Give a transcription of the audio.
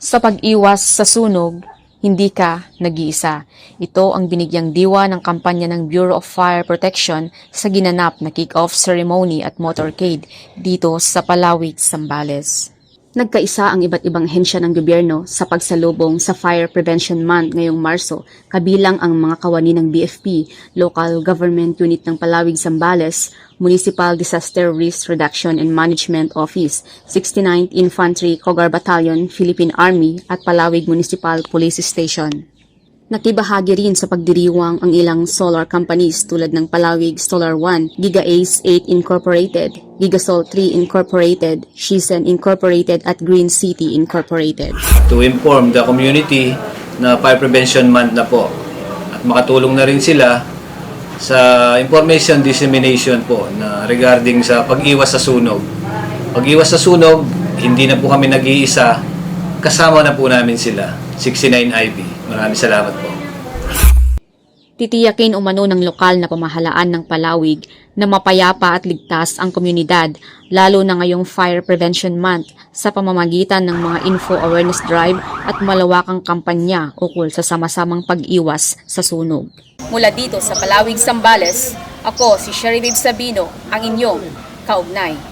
Sa pag-iwas sa sunog, hindi ka nag-iisa. Ito ang binigyang diwa ng kampanya ng Bureau of Fire Protection sa ginanap na kick-off ceremony at motorcade dito sa Palawig, Sambales. Nagkaisa ang iba't ibang hensya ng gobyerno sa pagsalubong sa Fire Prevention Month ngayong Marso, kabilang ang mga kawani ng BFP, Local Government Unit ng Palawig, Sambales, Municipal Disaster Risk Reduction and Management Office, 69th Infantry Cogar Battalion, Philippine Army at Palawig Municipal Police Station. Nakibahagi rin sa pagdiriwang ang ilang solar companies tulad ng Palawig Solar 1, Giga Ace 8 Incorporated, Gigasol 3 Incorporated, Shisen Incorporated at Green City Incorporated. to inform the community na Fire Prevention Month na po. At makatulong na rin sila sa information dissemination po na regarding sa pag-iwas sa sunog. Pag-iwas sa sunog, hindi na po kami nag-iisa, kasama na po namin sila, 69IB. Maraming salamat po. Titiyakin umano ng lokal na pamahalaan ng Palawig na mapayapa at ligtas ang komunidad, lalo na ngayong Fire Prevention Month sa pamamagitan ng mga info awareness drive at malawakang kampanya ukol sa sama-samang pag-iwas sa sunog. Mula dito sa Palawig, Sambales, ako si Sherry Viv Sabino, ang inyong kaugnay.